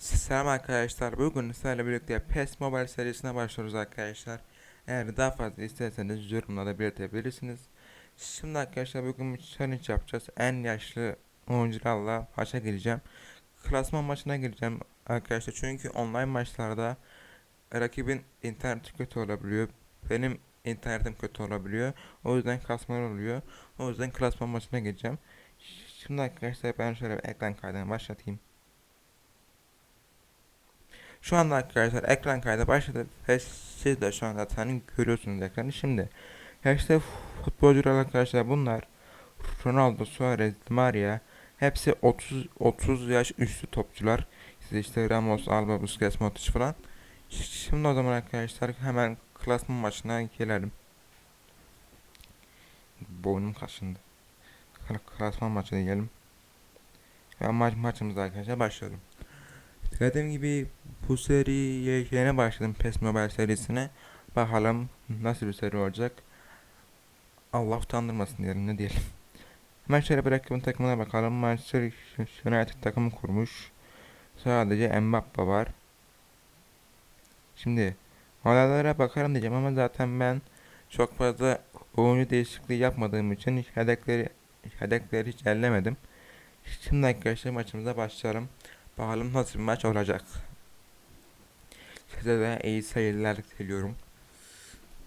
Selam arkadaşlar. Bugün sizlerle birlikte PES Mobile serisine başlıyoruz arkadaşlar. Eğer daha fazla isterseniz yorumlarda belirtebilirsiniz. Şimdi arkadaşlar bugün bir challenge yapacağız. En yaşlı oyuncularla maça gireceğim. Klasman maçına gireceğim arkadaşlar. Çünkü online maçlarda rakibin interneti kötü olabiliyor. Benim internetim kötü olabiliyor. O yüzden kasmalar oluyor. O yüzden klasman maçına gireceğim. Şimdi arkadaşlar ben şöyle ekran kaydını başlatayım. Şu anda arkadaşlar ekran kaydı başladı ve siz de şu anda zaten görüyorsunuz ekranı. Şimdi yaşlı futbolcular arkadaşlar bunlar Ronaldo, Suarez, Maria hepsi 30 30 yaş üstü topçular. Siz işte Ramos, Alba, Busquets, Modric falan. Şimdi o zaman arkadaşlar hemen klasman maçına gelelim. Boynum kaşındı. Kla- Klasman maçına diyelim. Ve maç maçımıza arkadaşlar başlıyorum. Dediğim gibi bu seriye yeni başladım PES Mobile serisine. Bakalım nasıl bir seri olacak. Allah utandırmasın diyelim ne diyelim. Bir rakibin takımına bakalım. Manchester United takımı kurmuş. Sadece Mbappe var. Şimdi olaylara bakarım diyeceğim ama zaten ben çok fazla oyuncu değişikliği yapmadığım için hiç hedefleri, hedefleri hiç ellemedim. Şimdi arkadaşlar maçımıza başlayalım. Bakalım nasıl bir maç olacak. Size de iyi seyirler diliyorum.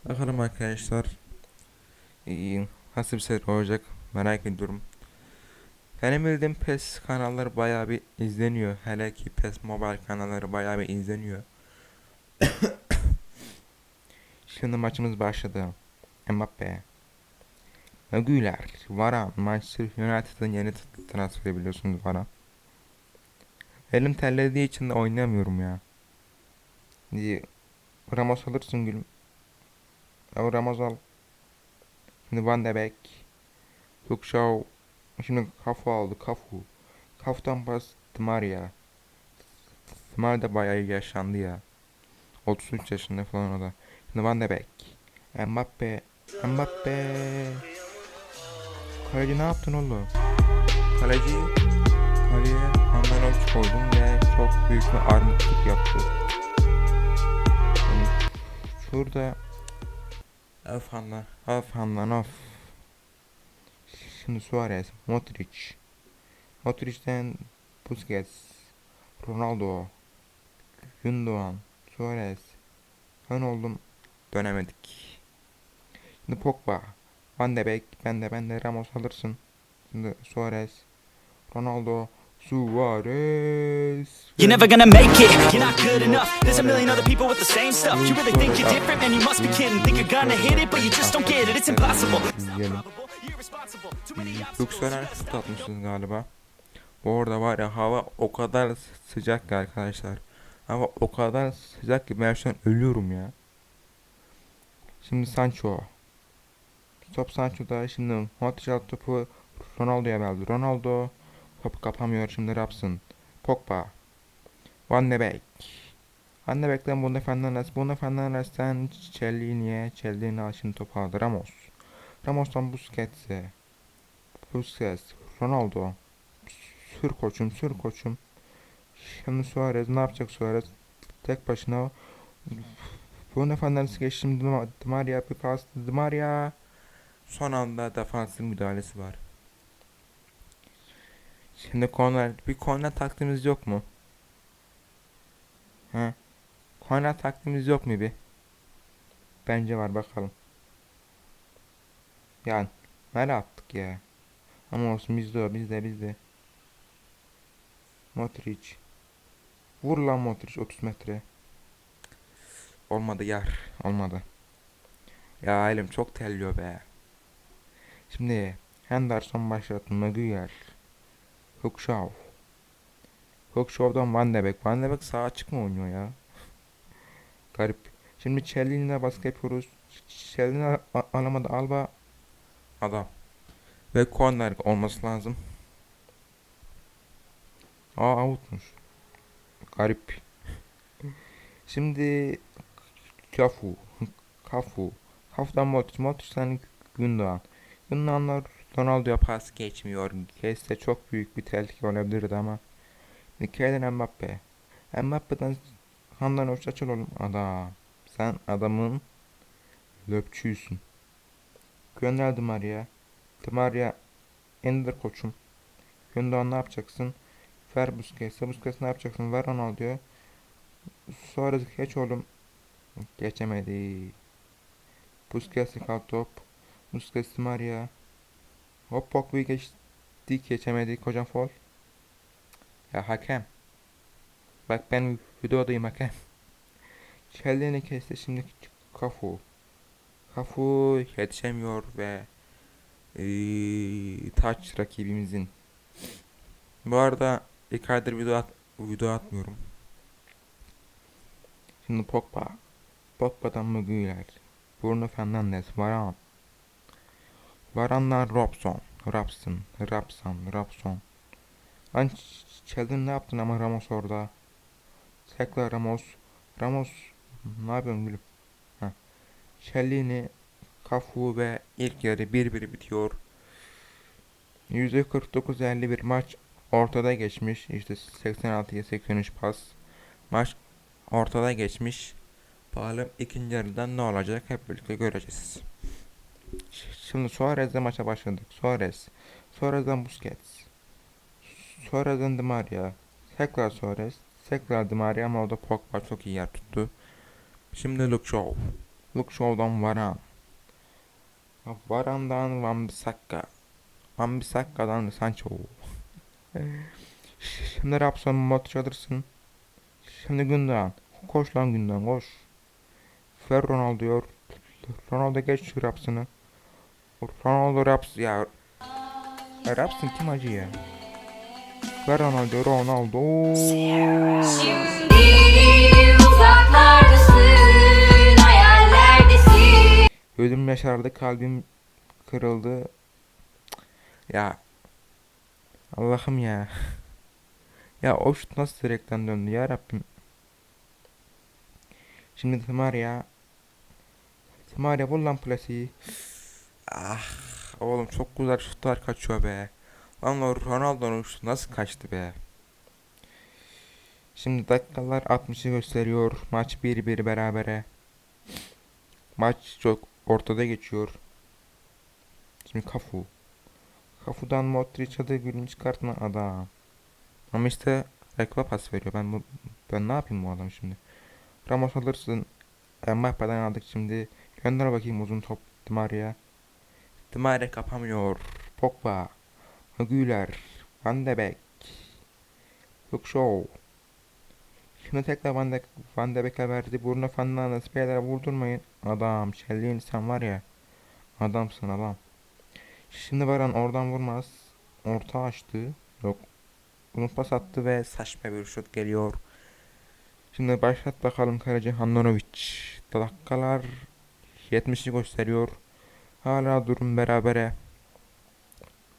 Bakalım arkadaşlar. İyi, nasıl bir seyir olacak merak ediyorum. Benim bildiğim PES kanalları bayağı bir izleniyor. Hele ki PES Mobile kanalları bayağı bir izleniyor. Şimdi maçımız başladı. Mbappe. Güler, Varane, Manchester United'ın yeni transferi biliyorsunuz Varane. Elim terlediği için de oynayamıyorum ya. Şimdi Ramos alırsın gülüm. Ya Ramos al. Şimdi Van de Beek. Luke Shaw. Şimdi Kafu aldı. Kafu. Kafu'dan pas Di Maria. Di Maria da bayağı yaşlandı ya. 33 yaşında falan o da. Şimdi Van de Beek. Mbappe. Mbappe. Kaleci ne yaptın oğlum? Kaleci kaleye Andanovic koydum ve çok büyük bir armutluk yaptı. Şurada Of anla, of anla, of. Şimdi Suarez, Modric. Modric'ten Busquets, Ronaldo, Gündoğan, Suarez. Ön oldum, dönemedik. Şimdi Pogba, Van de Beek, ben de ben de Ramos alırsın. Şimdi Suarez, Ronaldo, Suarez. You're never gonna make it, you're not good enough There's a million other people with the same stuff You really think you're different, man, you must be kidding Think you're gonna hit it, but you just don't get it It's impossible It's not Yiyelim. probable, you're irresponsible Too many Lüksöner şut atmışsınız galiba. Bu arada var ya hava o kadar sıcak ki arkadaşlar. Hava o kadar sıcak ki ben şu an ölüyorum ya. Şimdi Sancho. Top Sancho'da şimdi alt topu Ronaldo'ya verdi. Ronaldo topu kapamıyor şimdi Rapsın. Pogba. Van de Beek. Van de Beek'ten Bruno Fernandes. Bruno Fernandes'ten Cellini'ye. Cellini al topu aldı. Ramos. Ramos'tan Busquets'e. Busquets, Ronaldo. Sür koçum, sür koçum. Şimdi Suarez ne yapacak Suarez? Tek başına. Bruno Fernandes geçti şimdi Di Ma- Di Maria bir pas. Di Maria. Son anda defansın müdahalesi var. Şimdi korner, bir korner taktiğimiz yok mu? He? Korner taktiğimiz yok mu bir? Bence var bakalım. Yani nereye attık ya? Ama olsun bizde o bizde bizde. Modric. Vur lan Modric 30 metre. Olmadı yar. Olmadı. Ya elim çok terliyor be. Şimdi Henderson başlattı. Maguire. Hookshaw. Hookshaw'dan Van de Beek. Van de Beek sağ açık mı oynuyor ya? Garip. Şimdi Chelsea'yle baskı yapıyoruz. Chelsea'ni alamadı Alba. Adam. Ve corner olması lazım. Aa outmuş. Garip. Şimdi Kafu. Kafu. Kafu'dan Modric. Modric'ten Gündoğan. Gündoğanlar Ronaldo'ya pas geçmiyor. Kesse çok büyük bir tehlike olabilirdi ama. Nikayden Mbappe. Mbappe'den Handan hoş açıl oğlum. Adam. Sen adamın löpçüysün. Gönder Di Maria. Maria indir koçum. Gönder ne yapacaksın? Ver Busquets'e. Busquets ne yapacaksın? Ver Ronaldo'ya. Sonra geç oğlum. Geçemedi. Busquets'e kal top. Busquets Maria. Hop Pogba'yı geçtik. Geçemedik hocam fol. Ya hakem. Bak ben videodayım hakem. Kelleni kesti şimdi Kafu. Kafu yetişemiyor ve eee taç rakibimizin. Bu arada ilk aydır video, at, video atmıyorum. Şimdi Pogba. Pogba'dan Mügüler. Bruno Fernandes. Varane. Varan'dan Robson. Robson. Robson. Robson. Lan Sheldon ne yaptın ama Ramos orada. Tekrar Ramos. Ramos ne yapıyorsun gülüm? Shellini, Kafu ve ilk yarı 1-1 bitiyor. %49-51 maç ortada geçmiş. İşte 86'ya 83 pas. Maç ortada geçmiş. Bakalım ikinci yarıdan ne olacak hep birlikte göreceğiz. Şimdi Suarez'le maça başladık. Suarez. Suarez'den Busquets. Suarez'den Di Maria. Tekrar Suarez. Tekrar Di Maria ama orada Pogba çok iyi yer tuttu. Şimdi Luke Shaw. Luke Shaw'dan Varane. Varane'dan Van Bissaka. Van Bissaka'dan Sancho. Şimdi Rapson Modric alırsın. Şimdi Gündoğan. Koş lan Gündoğan koş. Ver Ronaldo diyor. Ronaldo geç şu Raps'ını. Ronaldo Raps ya. Raps'ın kim acı ya? Ver Ronaldo Ronaldo. Ölüm yaşardı kalbim kırıldı. Ya Allah'ım ya. Ya o şut nasıl direkten döndü ya Rabbim. Şimdi Maria. Maria vur lan plasiyi. Ah oğlum çok güzel şutlar kaçıyor be. Lan Ronaldo'nun şutu nasıl kaçtı be. Şimdi dakikalar 60'ı gösteriyor. Maç 1-1 berabere. Maç çok ortada geçiyor. Şimdi Kafu. Kafu'dan Modric adı gülünü çıkartma adam. Ama işte rakibe pas veriyor. Ben bu ben ne yapayım bu adam şimdi? Ramos alırsın. Mbappe'den aldık şimdi. Gönder bakayım uzun top Di Maria. Di Maria kapamıyor. Pogba. Güler. Van de Beek. Luke Shaw. Şimdi tekrar Van de, Van de Beek'e verdi. Bruno Fernandes beyler vurdurmayın. Adam. Şelliğin sen var ya. Adamsın adam. Şimdi Varan oradan vurmaz. Orta açtı. Yok. Bunu pas attı ve saçma bir şut geliyor. Şimdi başlat bakalım kaleci Handanovic. Dakikalar 70'i gösteriyor. Hala durum berabere.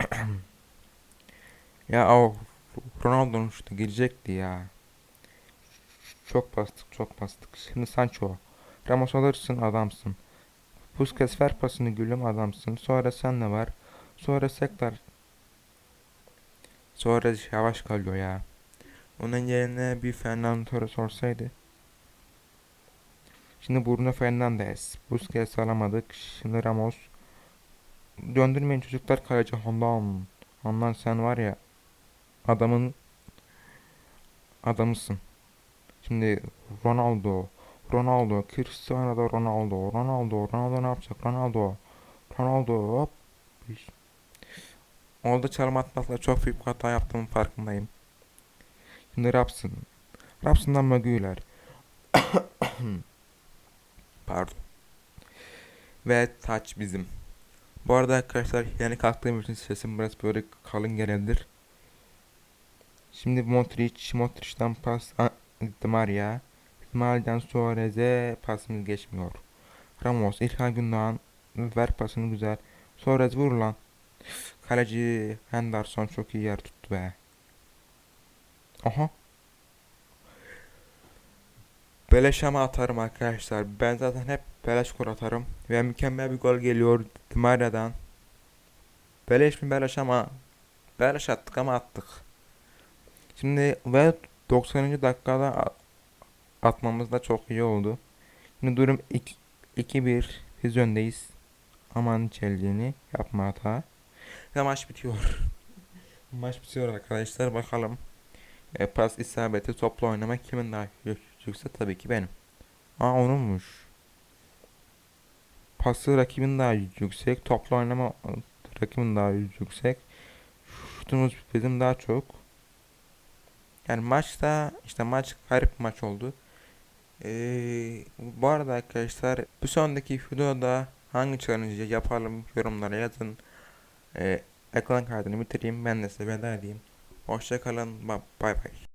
ya o Ronaldo'nun şutu girecekti ya. Çok bastık çok bastık. Şimdi Sancho. Ramos alırsın adamsın. Busquets ver pasını gülüm adamsın. Sonra sen de var. Sonra tekrar. Sonra yavaş kalıyor ya. Onun yerine bir Fernando Torres olsaydı. Şimdi Bruno Fernandes. Busquets alamadık. Şimdi Ramos. Döndürmeyin çocuklar kaleci Hondan. Hondan sen var ya. Adamın adamısın. Şimdi Ronaldo. Ronaldo. Cristiano Ronaldo. Ronaldo. Ronaldo ne yapacak? Ronaldo. Ronaldo. Hop. Orada çalım atmakla çok büyük bir hata yaptığımın farkındayım. Şimdi Rapsın. Rapsın'dan Mögüler. Pardon. Ve taç bizim. Bu arada arkadaşlar yeni kalktığım için sesim biraz böyle kalın gelebilir. Şimdi Modric, Modric'den pas a- Di Maria. Di Maria'dan Suarez'e pasımız geçmiyor. Ramos, İlhan Gündoğan ver pasını güzel. Suarez vur lan. Kaleci Henderson çok iyi yer tuttu be. Aha. Beleş ama atarım arkadaşlar. Ben zaten hep beleş gol atarım. Ve mükemmel bir gol geliyor Di Maria'dan. Beleş mi beleş ama beleş attık ama attık. Şimdi ve 90. dakikada atmamız da çok iyi oldu. Şimdi durum 2-1 biz öndeyiz. Aman Chelsea'ni yapma hata. Ve maç bitiyor. maç bitiyor arkadaşlar bakalım. E, pas isabeti topla oynamak kimin daha yüksekse tabii ki benim. Aa onunmuş. Pası rakibin daha yüksek. Topla oynama rakibin daha yüksek. Şutumuz bizim daha çok. Yani maçta işte maç garip maç oldu. Ee, bu arada arkadaşlar bir sonraki videoda hangi challenge'ı yapalım yorumlara yazın. Ee, ekran kaydını bitireyim ben de size veda edeyim. Hoşçakalın. Bay bay.